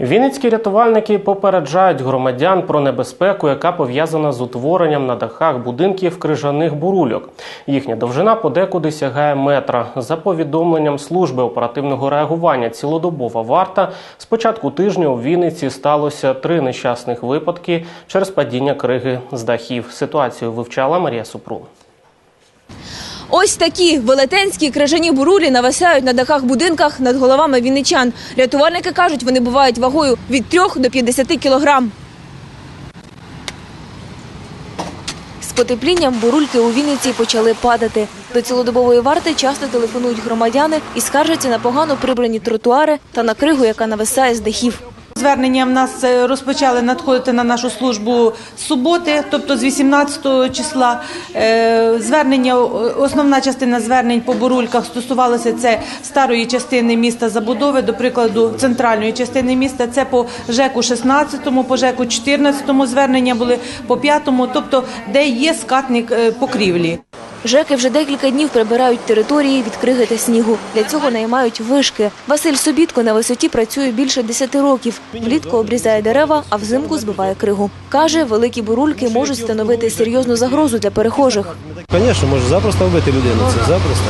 Вінницькі рятувальники попереджають громадян про небезпеку, яка пов'язана з утворенням на дахах будинків крижаних бурульок. Їхня довжина подекуди сягає метра. За повідомленням служби оперативного реагування цілодобова варта з початку тижня у Вінниці сталося три нещасних випадки через падіння криги з дахів. Ситуацію вивчала Марія Супрун. Ось такі велетенські крижані бурулі нависають на дахах будинках над головами вінничан. Рятувальники кажуть, вони бувають вагою від 3 до 50 кілограм. З потеплінням бурульки у Вінниці почали падати. До цілодобової варти часто телефонують громадяни і скаржаться на погано прибрані тротуари та на кригу, яка нависає з дахів. Звернення в нас е, розпочали надходити на нашу службу з суботи, тобто з 18 числа. Е, Звернення, основна частина звернень по бурульках стосувалася це старої частини міста забудови, до прикладу, центральної частини міста. Це по ЖЕКу 16, по ЖЕКу 14 звернення були по 5, тобто де є скатник е, покрівлі. Жеки вже декілька днів прибирають території від криги та снігу. Для цього наймають вишки. Василь Собітко на висоті працює більше 10 років. Влітку обрізає дерева, а взимку збиває кригу. Каже, великі бурульки можуть становити серйозну загрозу для перехожих. Звісно, може запросто вбити людину. Це запросто.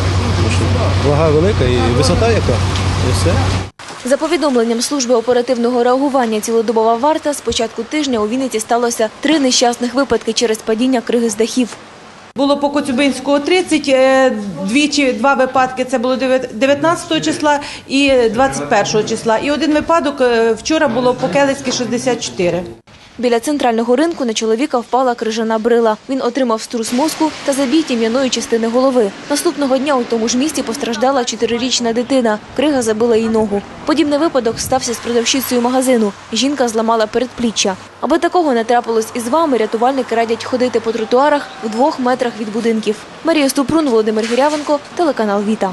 Вага велика і висота яка. І все. За повідомленням служби оперативного реагування цілодобова варта з початку тижня у Вінниці сталося три нещасних випадки через падіння криги з дахів. Було по Коцюбинського 30, е, двічі, два випадки, це було 19 числа і 21 числа. І один випадок е, вчора було по Келицькій 64. Біля центрального ринку на чоловіка впала крижана брила. Він отримав струс мозку та забій тім'яної частини голови. Наступного дня у тому ж місці постраждала чотирирічна дитина. Крига забила їй ногу. Подібний випадок стався з продавщицею магазину. Жінка зламала передпліччя. Аби такого не трапилось із вами, рятувальники радять ходити по тротуарах в двох метрах від будинків. Марія Ступрун, Володимир Гірявенко, телеканал Віта.